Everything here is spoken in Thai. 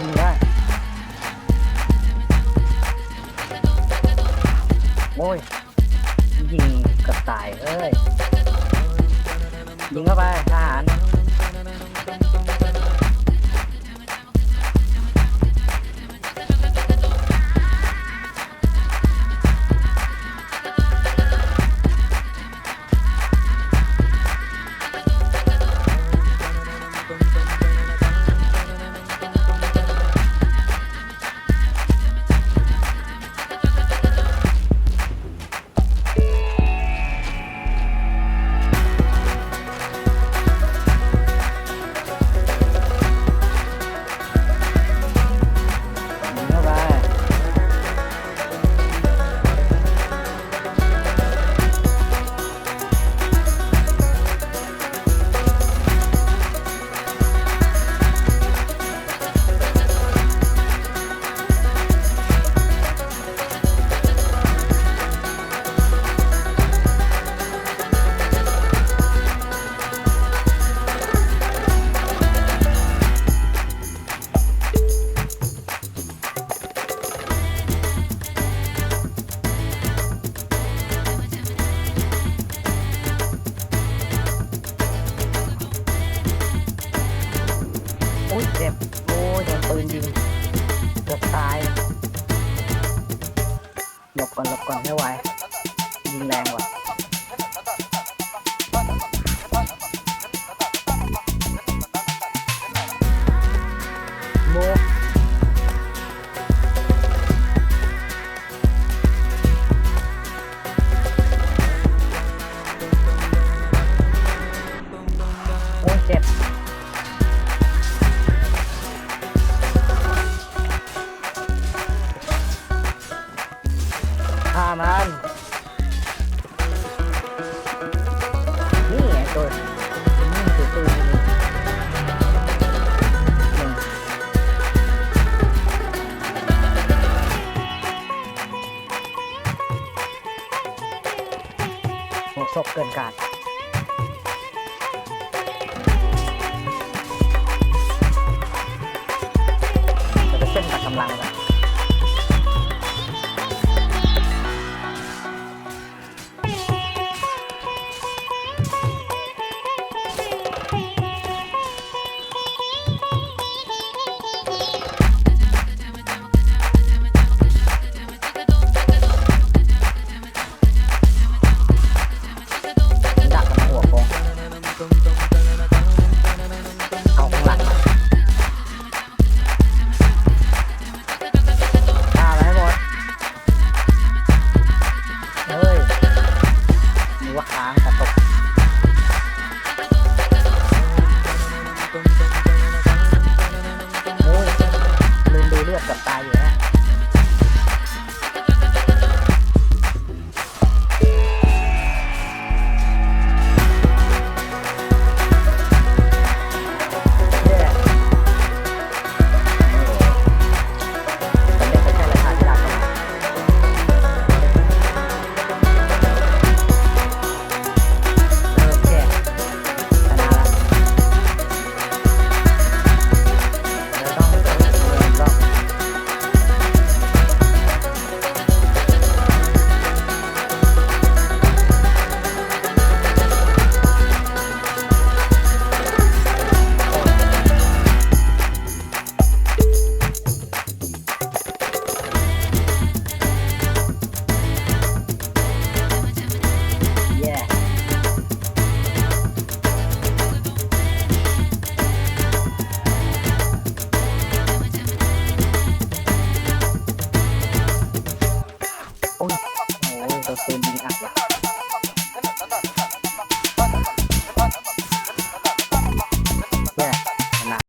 ดูได้โอ้ย ยิงกับตายเอ้ย ยิงเข้าไปทหาร โอ้ยเจ็บโอ้ยโดนปืนยิงเกือบตายหลบก่อนหลบก่อนไม่ไหวยิงแรงว่ะ ฆ่ามันนี่ไงตัวนี่คือตัวนี้หนึ่งหัวศพเกินการเราจะเส้นตัดกำลังกัน lá.